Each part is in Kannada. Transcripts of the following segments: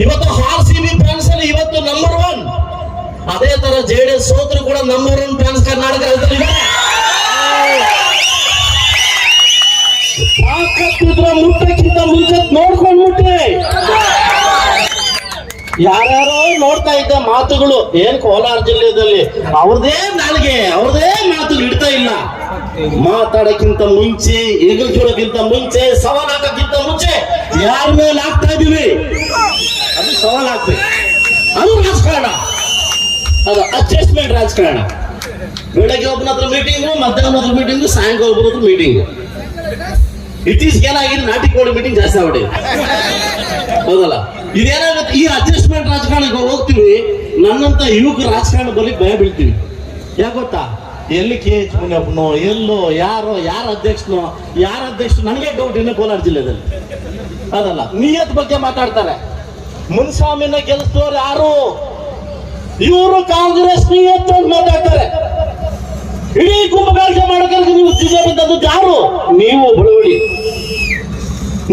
ಇವತ್ತು ಆರ್ ಸಿ ಬಿ ಫ್ಯಾನ್ಸ್ ಅಲ್ಲಿ ಇವತ್ತು ನಂಬರ್ ಒನ್ ಅದೇ ತರ ಜೆ ಡಿ ಎಸ್ ಸೋತರು ಕೂಡ ನಂಬರ್ ಒನ್ ಫ್ಯಾನ್ಸ್ ಕರ್ನಾಟಕ ಮುಟ್ಟಕ್ಕಿಂತ ಮುಂಚೆ ನೋಡ್ಕೊಂಡ್ ಮುಟ್ಟಿ ಯಾರ್ಯಾರೋ ನೋಡ್ತಾ ಇದ್ದ ಮಾತುಗಳು ಏನ್ ಕೋಲಾರ ಜಿಲ್ಲೆಯಲ್ಲಿ, ಅವ್ರದೇ ನಾಲ್ಗೆ, ಅವ್ರದೇ ಮಾತು ಇಡ್ತಾ ಇಲ್ಲ. ಮಾತಾಡಕ್ಕಿಂತ ಮುಂಚೆ ಎಗಲ್ಸೋಡಕ್ಕಿಂತ ಮುಂಚೆ ಸವಾಲ್ ಹಾಕಕ್ಕಿಂತ ಮುಂಚೆ ಯಾರ ಮೇಲೆ ಆಗ್ತಾ ಇದೀವಿ ಸವಾಲ್ ಹಾಕ್ಬೇಕು ಅದು ರಾಜಕಾರಣ. ಅದು ಅಡ್ಜಸ್ಟ್ಮೆಂಟ್ ರಾಜಕಾರಣ. ಬೆಳಗ್ಗೆ ಒಬ್ಬನ ಹತ್ರ ಮೀಟಿಂಗು ಮಧ್ಯಾಹ್ನ ಹತ್ರ ಮೀಟಿಂಗು ಸಾಯಂಕಾಲ ಒಬ್ಬನ ಹತ್ರ ಮೀಟಿಂಗು ಇತ್ತೀಚೆಗೆ ಏನಾಗಿದೆ? ನಾಟಿ ಕೋಳಿ ಮೀಟಿಂಗ್ ಜಾಸ್ತಿ ಆಗ್ಬಿಟ್ಟಿದೆ. ಹೌದಲ್ಲ? ಇದೇನಾಗುತ್ತೆ? ಈ ಅಡ್ಜಸ್ಟ್ಮೆಂಟ್ ರಾಜಕಾರಣಕ್ಕೆ ಹೋಗ್ತೀವಿ, ನನ್ನಂತ ಯುವಕ ರಾಜಕಾರಣ ಬಲಿ ಭಯ ಬೀಳ್ತೀವಿ. ಯಾಕೆ ಗೊತ್ತಾ? ಎಲ್ಲಿ ಕೆ ಎಚ್ ಮುನಿಯಪ್ಪನೋ, ಎಲ್ಲೋ, ಯಾರೋ, ಯಾರ ಅಧ್ಯಕ್ಷನೋ, ಯಾರ ಅಧ್ಯಕ್ಷ, ನನಗೆ ಡೌಟ್ ಇನ್ನು ಕೋಲಾರ ಜಿಲ್ಲೆದಲ್ಲಿ. ಅದಲ್ಲ ನಿಯತ್ ಬಗ್ಗೆ ಮಾತಾಡ್ತಾರೆ. ಮುನ್ಸ್ವಾಮಿನ ಗೆಲ್ತೋರು ಯಾರು? ಇವರು ಕಾಂಗ್ರೆಸ್ ಮಾತಾಡ್ತಾರೆ ಇಡೀ ಕುಂಭಕಾರ್ಯ ಮಾಡಕ್ಕೆ ನೀವು ಬಿಜೆಪಿ ಬಂದದ್ದು ಯಾರು? ನೀವು ಬಳುವಳಿ.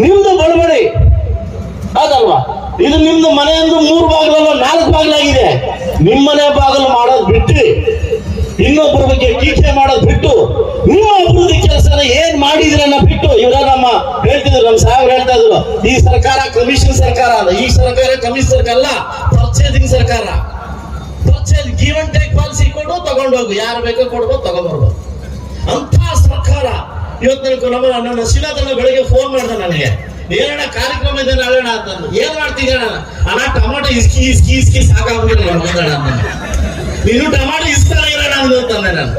ನಿಮ್ದು ಬಳುವಳಿ. ಅದಲ್ವಾ? ಇದು ನಿಮ್ದು ಮನೆಯಂದು ಮೂರು ಬಾಗಿಲಲ್ಲ, ನಾಲ್ಕು ಬಾಗಿಲಾಗಿದೆ. ನಿಮ್ಮನೆ ಬಾಗಿಲು ಮಾಡೋದು ಬಿಟ್ಟು ಇನ್ನೊಬ್ಬರ ಬಗ್ಗೆ ಟೀಕೆ ಮಾಡೋದು ಬಿಟ್ಟು ನಿಮ್ಮ ಅಭಿವೃದ್ಧಿ ಕೆಲಸನ ಏನ್ ಮಾಡಿದ್ರನ್ನ ಬಿಟ್ಟು ಇವರ ನಮ್ಮ ಹೇಳ್ತಿದ್ರು, ನಮ್ಮ ಸಾಹೇಬ್ರು ಹೇಳ್ತಾ ಇದ್ರು. ಈ ಸರ್ಕಾರ ಕಮಿಷನ್ ಸರ್ಕಾರ ಅಲ್ಲ, ಈ ಸರ್ಕಾರ ಕಮಿಷನ್ ಸರ್ಕಾರ ಅಲ್ಲ ಪರ್ಚೇಸಿಂಗ್ ಸರ್ಕಾರ. Purchase give and take policy ಕೊಡು ತಗೊಂಡೋಗು ಯಾರು ಬೇಕೋ ಕೊಡ್ಬೋದು ತಗೊಂಡ್ಬರ್ಬೋದು ಅಂತ ಸರ್ಕಾರ ಇವತ್ತು ನಮ್ಮ ನನ್ನ ಶ್ರೀನಾಥನ ಬೆಳಿಗ್ಗೆ ಫೋನ್ ಮಾಡ್ದೆ ನನಗೆ. ಏನಣ್ಣ ಕಾರ್ಯಕ್ರಮ ಇದೆ ನಾಳೆ ಅಂತ ಏನ್ ಮಾಡ್ತಿದ್ದೆ ನಾನು ಅಣ್ಣ, ಟೊಮಾಟೊ ಇಸ್ಕಿ ಇಸ್ಕಿ ಇಸ್ಕಿ ಸಾಕಾಗ್ಬಿಟ್ಟು ನಾನು ಟೊಮಾಟೊ ಇಸ್ತಾನ ಇರೋಣ ಅಂದು ನಾನು.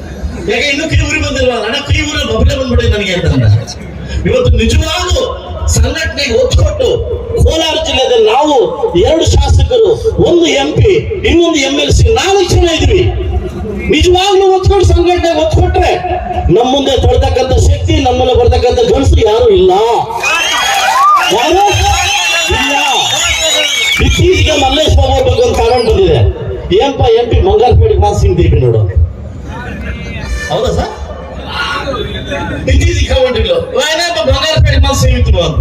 ಯಾಕೆ ಇನ್ನೂ ಕೈ ಉರಿ ಬಂದಿಲ್ವ? ಅಣ್ಣ ಕೈ ಊರಲ್ಲಿ ಬಬ್ಲೆ ಬಂದ್ಬಿಡಿ ನನಗೆ ಅಂತಂದ ಇವತ್ತು ನಿಜವಾಗ್ಲೂ ಸಂಘಟನೆಗೆ ಒತ್ತು ಕೋಲಾರ ಜಿಲ್ಲೆಯಲ್ಲಿ ನಾವು ಎರಡು ಶಾಸಕರು, ಒಂದು ಎಂ ಪಿ ಇನ್ನೊಂದು ಎಂ ಎಲ್ ಸಿ ನಾಲ್ಕು ಜನ ಇದ್ವಿ ನಿಜವಾಗ್ಲೂ ಒತ್ಕೊಂಡು ಸಂಘಟನೆ ಒತ್ಕೊಟ್ರೆ ನಮ್ಮ ಮುಂದೆ ತೊಡ್ತಕ್ಕಂಥ ಶಕ್ತಿ, ನಮ್ಮಲ್ಲಿ ಬರ್ತಕ್ಕಂಥ ಗಣಸು ಯಾರು ಇಲ್ಲ. ಯಾರು ಇಲ್ಲ. ಇತ್ತೀಚೆಗೆ ಮಲ್ಲೇಶ್ ಬಾಬು ಒಂದು ಕಾರಣ ಬಂದಿದೆ. ಏನಪ್ಪ ಎಂ ಪಿ ಮಂಗಲ್ಪೇಟೆಗೆ ಮಾತು ಸಿಗ್ತೀವಿ ನೋಡು. ಹೌದಾ ಸರ್? ಇತ್ತೀಚೆಗೆ ಕಮೆಂಟ್ಗಳು ಏನಪ್ಪ ಬಂಗಾರಪೇಟೆ ಮಾತು ಸಿಗಿತ್ತು ಅಂತ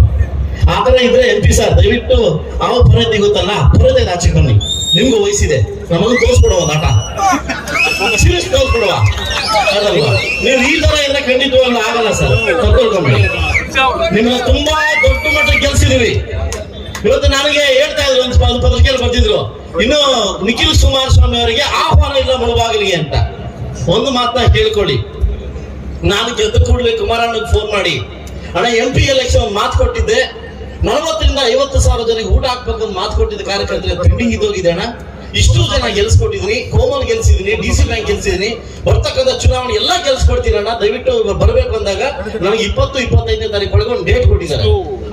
ಆ ಥರ ಇದ್ರೆ ಎಂ ಪಿ ಸರ್, ದಯವಿಟ್ಟು ಅವ ಪರದೆ ಗೊತ್ತಲ್ಲ, ಪರದೆ ಆಚೆ ಬನ್ನಿ. ನಿಮ್ಗೂ ವಯಸ್ಸಿದೆ. ನಮಗೂ ತೋರಿಸ್ಕೊಡುವ ನಾಟ. ಸೀರಿಯಸ್ ತೋರಿಸ್ಕೊಡುವ ನೀವು ಈ ತರ ಇದ್ರೆ ಖಂಡಿತವಾಗ್ಲೂ ಆಗಲ್ಲ ಸರ್. ತಗೊಳ್ಕೊಂಬೇಡಿ ನಿಮ್ಮನ್ನ ತುಂಬಾ ದೊಡ್ಡ ಮಟ್ಟಕ್ಕೆ ಗೆಲ್ಸಿದೀವಿ ಇವತ್ತು ನನಗೆ ಹೇಳ್ತಾ ಇದ್ರು ಒಂದು ಪತ್ರಿಕೆಯಲ್ಲಿ ಬರ್ತಿದ್ರು ಇನ್ನು ನಿಖಿಲ್ ಕುಮಾರಸ್ವಾಮಿ ಅವರಿಗೆ ಆಹ್ವಾನ ಇಲ್ಲ ಮುಳುಬಾಗಿಲಿಗೆ ಅಂತ. ಒಂದು ಮಾತನ್ನ ಕೇಳ್ಕೊಳ್ಳಿ. ನಾನು ಗೆದ್ದ ಕೂಡಲೇ ಕುಮಾರಣ್ಣಗೆ ಫೋನ್ ಮಾಡಿ. ಅಣ್ಣ ಎಂ ಪಿ ಎಲೆಕ್ಷನ್ ಮಾತು ಕೊಟ್ಟಿದ್ದೆ. ನಲವತ್ತರಿಂದ ಐವತ್ತು ಸಾವಿರ ಜನಕ್ಕೆ ಊಟ ಹಾಕ್ಬೇಕು ಮಾತು ಕೊಟ್ಟಿದ್ದ ಕಾರ್ಯಕರ್ತರಿಗೆ ಪೆಂಡಿಂಗ್ ಇದೋಗಿದೆ ಅಣ್ಣ. ಇಷ್ಟು ಜನ ಗೆಲ್ಸ್ಕೊಟ್ಟಿದ್ದೀನಿ ಕೋಮಲ್ ಗೆಲ್ಸಿದ್ದೀನಿ ಡಿ ಸಿ ಬ್ಯಾಂಕ್ ಗೆಲ್ಸಿದ್ದೀನಿ ಬರ್ತಕ್ಕಂಥ ಚುನಾವಣೆ ಎಲ್ಲ ಗೆಲ್ಸ್ಕೊಡ್ತೀನಣ್ಣ ದಯವಿಟ್ಟು ಬರಬೇಕು ಅಂದಾಗ ನನಗೆ ಇಪ್ಪತ್ತು, ಇಪ್ಪತ್ತೈದನೇ ತಾರೀಕು ಒಳಗೆ ಒಂದು ಡೇಟ್ ಕೊಟ್ಟಿದ್ದಾರೆ.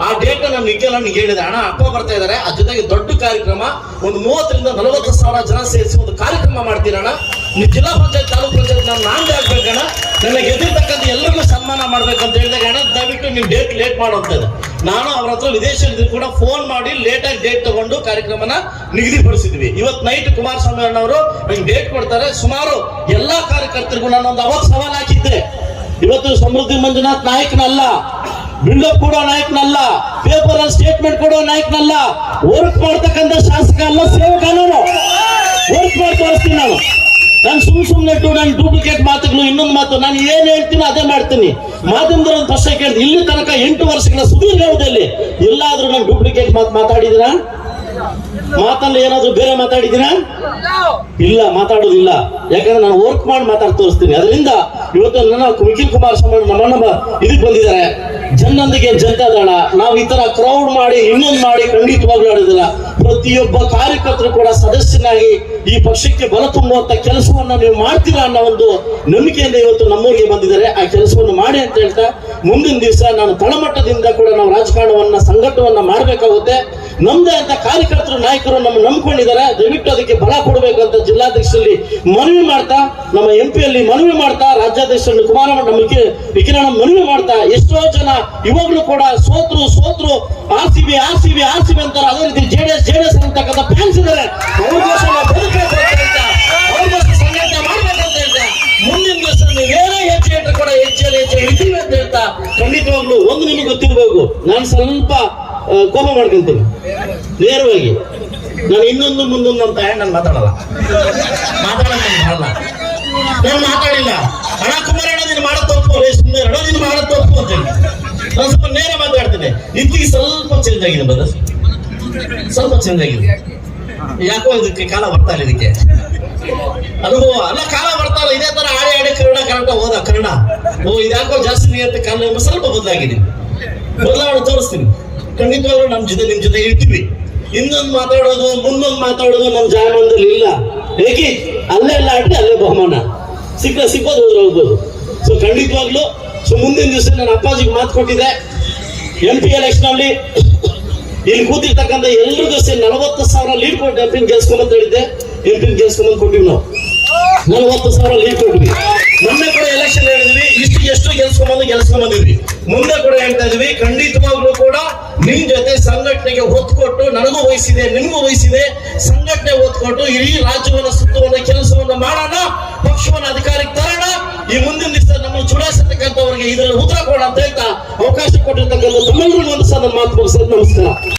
ಆ ಡೇಟ್ ನಾನು ನಿಖಿಲ್ ನನಗೆ ಹೇಳಿದೆ ಅಣ್ಣ, ಅಪ್ಪ ಬರ್ತಾ ಇದ್ದಾರೆ. ಅದ್ರ ಜೊತೆಗೆ ದೊಡ್ಡ ಕಾರ್ಯಕ್ರಮ, ಒಂದು ಮೂವತ್ತರಿಂದ ನಲವತ್ತು ಸಾವಿರ ಜನ ಸೇರಿಸಿ ಒಂದು ಕಾರ್ಯಕ್ರಮ ಮಾಡ್ತೀರಣ್ಣ. ನೀವು ಜಿಲ್ಲಾ ಪಂಚಾಯತ್, ತಾಲೂಕು ಪಂಚಾಯತ್ ನಾನು ನಾಂದಿ ಆಗ್ಬೇಕಣ್ಣ ನನ್ನ ಗೆದ್ದಿರ್ತಕ್ಕಂಥ ಎಲ್ಲರಿಗೂ ಸನ್ಮಾನ ಮಾಡ್ಬೇಕಂತ ಹೇಳಿದಾಗ, ಅಣ್ಣ, ದಯವಿಟ್ಟು ನೀವು ಡೇಟ್ ಲೇಟ್ ಮಾಡುವಂತದ್ದು ನಾನು ಅವ್ರ ಹತ್ರ ವಿದೇಶದಲ್ಲಿ ಕೂಡ ಫೋನ್ ಮಾಡಿ ಲೇಟ್ ಆಗಿ ಡೇಟ್ ತಗೊಂಡು ಕಾರ್ಯಕ್ರಮನ ನಿಗದಿಪಡಿಸಿದ್ವಿ. ಇವತ್ತು ನೈಟ್ ಕುಮಾರಸ್ವಾಮಿ ಅಣ್ಣವರು ನಂಗೆ ಡೇಟ್ ಕೊಡ್ತಾರೆ. ಸುಮಾರು ಎಲ್ಲಾ ಕಾರ್ಯಕರ್ತರಿಗೂ ನಾನು ಒಂದು ಅವಾಗ ಸವಾಲ್ ಹಾಕಿದ್ದೆ. ಇವತ್ತು ಸಮೃದ್ಧಿ ಮಂಜುನಾಥ್ ನಾಯಕನಲ್ಲ, ಬಿಲ್ಡಪ್ ಕೊಡೋ ನಾಯಕನಲ್ಲ ಪೇಪರ್ ಸ್ಟೇಟ್ಮೆಂಟ್ ಕೊಡೋ ನಾಯಕನಲ್ಲ ವರ್ಕ್ ಮಾಡ್ತಕ್ಕಂಥ ಶಾಸಕ ಅಲ್ಲ ಸೇವಕ ನಾನು ವರ್ಕ್ ಮಾಡಿ ನಾನು. ನಾನು ಸುಮ್ ಸುಮ್ಮನೆ ನಾನು ಡೂಪ್ಲಿಕೇಟ್ ಮಾತುಗಳು, ಇನ್ನೊಂದು ಮಾತು, ನಾನು ಏನ್ ಹೇಳ್ತೀನಿ ಅದೇ ಮಾಡ್ತೀನಿ. ಮಾಧ್ಯಮದ ಒಂದು ಪ್ರಶ್ನೆ ಕೇಳಿದೆ ಇಲ್ಲಿ ತನಕ ಎಂಟು ವರ್ಷಗಳ ಸುದೀರ್ಘ ಅವಧಿಯಲ್ಲಿ ಎಲ್ಲಾದ್ರೂ ನಾನು ಡೂಪ್ಲಿಕೇಟ್ ಮಾತು ಮಾತಾಡಿದಿರಾ ಮಾತಲ್ಲಿ ಏನಾದ್ರು ಬೇರೆ ಮಾತಾಡಿದಿರಾ ಇಲ್ಲ, ಮಾತಾಡೋದಿಲ್ಲ. ಯಾಕಂದ್ರೆ ನಾನು ವರ್ಕ್ ಮಾಡಿ ಮಾತಾಡಿ ತೋರಿಸ್ತೀನಿ. ಅದರಿಂದ ಇವತ್ತು ನನ್ನ ನಿಖಿಲ್ ಸಮ್ಮ ನಮ್ಮನ್ನ ಇದಕ್ಕೆ ಬಂದಿದ್ದಾರೆ. ಜನರೊಂದಿಗೆ ಜನತಾದಳ ನಾವು ಈ ತರ ಕ್ರೌಡ್ ಮಾಡಿ, ಇನ್ನೊಂದು ಮಾಡಿ ಖಂಡಿತವಾಗ್ಲೂ ಆಡೋದಿಲ್ಲ. ಪ್ರತಿಯೊಬ್ಬ ಕಾರ್ಯಕರ್ತರು ಕೂಡ ಸದಸ್ಯನಾಗಿ ಈ ಪಕ್ಷಕ್ಕೆ ಬಲ ತುಂಬುವಂತ ಕೆಲಸವನ್ನ ನೀವು ಮಾಡ್ತೀರಾ ಅನ್ನೋ ಒಂದು ನಂಬಿಕೆಯಿಂದ ಇವತ್ತು ನಮ್ಮೂರಿಗೆ ಬಂದಿದ್ದಾರೆ. ಆ ಕೆಲಸವನ್ನು ಮಾಡಿ ಅಂತ ಹೇಳ್ತಾ ಮುಂದಿನ ದಿವಸ ನಾನು ತಳಮಟ್ಟದಿಂದ ಕೂಡ ನಾವು ರಾಜಕಾರಣವನ್ನ, ಸಂಘಟವನ್ನ ಮಾಡಬೇಕಾಗುತ್ತೆ. ನಮ್ದೇ ಅಂತ ಕಾರ್ಯಕರ್ತರು ನಾಯಕರು ನಮ್ಮ ನಂಬ್ಕೊಂಡಿದ್ದಾರೆ. ದಯವಿಟ್ಟು ಅದಕ್ಕೆ ಬಲ ಕೊಡಬೇಕು ಅಂತ ಜಿಲ್ಲಾಧ್ಯಕ್ಷರಲ್ಲಿ ಮನವಿ ಮಾಡ್ತಾ, ನಮ್ಮ ಎಂ ಪಿಯಲ್ಲಿ ಮನವಿ ಮಾಡ್ತಾ ರಾಜ್ಯಾಧ್ಯಕ್ಷರಲ್ಲಿ ಕುಮಾರ ನಮಗೆ ವಿಕಿರಣ ಮನವಿ ಮಾಡ್ತಾ, ಎಷ್ಟೋ ಜನ ಇವಾಗಲೂ ಕೂಡ ಸೋತ್ರು ಸೋತ್ರು, R C B, R C B, R C B ಅಂತಾರೆ. ಅದೇ ರೀತಿ J D S, J D S ಅಂತಕ್ಕಂಥ ಫ್ಯಾನ್ಸ್ ಇದ್ದಾರೆ. ಖಂಡಿತವಾಗ್ಲು ಒಂದು ನಿಮಗೆ ಗೊತ್ತಿರಬೇಕು. ನಾನು ಸ್ವಲ್ಪ ಕೋಪ ಮಾಡ್ಕೊಂತೀನಿ. ನೇರವಾಗಿ. ನಾನು ಇನ್ನೊಂದು ಮುಂದೊಂದು ಅಂತ ನಾನು ಮಾತಾಡಲ್ಲ. ಮಾತಾಡಲ್ಲ ನಾನು ಮಾತಾಡಿಲ್ಲ. ಅಣ್ಣ ಕುಮಾರ ನೀನು ಮಾಡೋ ತಪ್ಪು ಸುಮ್ಮನೆ ನೀನು ಮಾಡೋ ತಪ್ಪು ಅಂತ ಹೇಳಿ ನಾನು ಸ್ವಲ್ಪ ನೇರ ಮಾತಾಡ್ತೇನೆ. ಇತ್ತೀಗೆ ಸ್ವಲ್ಪ ಚೇಂಜ್ ಆಗಿದೆ ಬದ. ಸ್ವಲ್ಪ ಚೇಂಜ್ ಆಗಿದೆ. ಯಾಕೋ ಇದಕ್ಕೆ ಕಾಲ ಬರ್ತಾ ಇಲ್ಲ ಇದಕ್ಕೆ. ಅನುಭವ. ಅಲ್ಲ, ಕಾಲ ಬರ್ತಾ ಇದೇ ತರ ಆಡಿ ಆಡಿ ಕನ್ನಡ ಕರ್ಣ ಹೋದ ಕನ್ನಡ. ಓ, ಇದ್ಯಾಕೋ ಜಾಸ್ತಿ ನಿಯತ್ತೆ ಕಾಲ ಸ್ವಲ್ಪ ಬದಲಾಗಿದೆ. ಬದಲಾವಣೆ ತೋರಿಸ್ತೀನಿ. ಖಂಡಿತವಾಗ್ಲೂ ನಮ್ಮ ಜೊತೆ ನಿಮ್ಮ ಜೊತೆ ಇರ್ತೀವಿ. ಇನ್ನೊಂದು ಮಾತಾಡೋದು, ಮುಂದೊಂದು ಮಾತಾಡೋದು ನಮ್ಮ ಜಾಯಮಾನದಲ್ಲಿ ಇಲ್ಲ. ಹೇಗೆ ಅಲ್ಲೇ ಆಡಿ ಅಲ್ಲೇ ಬಹುಮಾನ. ಸಿಕ್ಕ ಸಿಕ್ಕೋದು, ಹೋದ್ರೆ ಹೋಗ್ಬೋದು. ಸೊ ಖಂಡಿತವಾಗ್ಲೂ ಸೊ ಮುಂದಿನ ದಿವಸ ನನ್ನ ಅಪ್ಪಾಜಿಗೆ ಮಾತು ಕೊಟ್ಟಿದ್ದೆ. ಎಂ ಪಿ ಎಲೆಕ್ಷನ್ ಅಲ್ಲಿ ಇಲ್ಲಿ ಕೂತಿರ್ತಕ್ಕಂಥ ಎಲ್ರಿಗೂ ಸೇರಿ ನಲವತ್ತು ಸಾವಿರ ಲೀಡ್ ಕೊಟ್ಟು ಎಂ ಪಿನ್ ಗೆಲ್ಸ್ಕೊಂಬಂತ ಹೇಳಿದ್ದೆ. ಎಂ ಪಿನ್ ಗೆಲ್ಸ್ಕೊಂಬಂದು ಕೊಟ್ಟಿವಿ ನಾವು. ನಲವತ್ತು ಸಾವಿರ ಲೀಡ್ ಕೊಟ್ವಿ ಮೊನ್ನೆ ಕೂಡ ಎಲೆಕ್ಷನ್ ಹೇಳಿದ್ವಿ, ಇಷ್ಟು ಎಷ್ಟು ಗೆಲ್ಸ್ಕೊಂಬಂದು ಗೆಲ್ಸ್ಕೊಂಬಂದಿದ್ವಿ ಮುಂದೆ ಕೂಡ ಹೇಳ್ತಾ ಇದೀವಿ, ಖಂಡಿತವಾಗ್ಲೂ ಕೂಡ ನಿಮ್ ಜೊತೆ ಸಂಘಟನೆಗೆ ಒತ್ತು ಕೊಟ್ಟು ನನಗೂ ವಹಿಸಿದೆ ನಿಮಗೂ ವಹಿಸಿದೆ. ಸಂಘಟನೆ ಒತ್ತು ಕೊಟ್ಟು ಇಡೀ ರಾಜ್ಯವನ್ನ ಸುತ್ತುವನ್ನ ಕೆಲಸವನ್ನ ಮಾಡೋಣ, ಪಕ್ಷವನ್ನು ಅಧಿಕಾರಕ್ಕೆ ತರೋಣ. ಈ ಮುಂದಿನ ದಿವಸ ನಮ್ಮ ಚುಡಾಯಿಸತಕ್ಕಂಥವ್ರಿಗೆ ಇದರಲ್ಲಿ ಉತ್ತರ ಕೊಡೋಣ ಅಂತ ಹೇಳ್ತಾ ಅವಕಾಶ ಕೊಟ್ಟಿರ್ತಕ್ಕಂಥ ತಮ್ಮೆಲ್ಲರಿಗೂ ಒಂದು ಸಲ ಮಾತು ಮುಗಿಸೋದು ನಮಸ್ಕಾರ.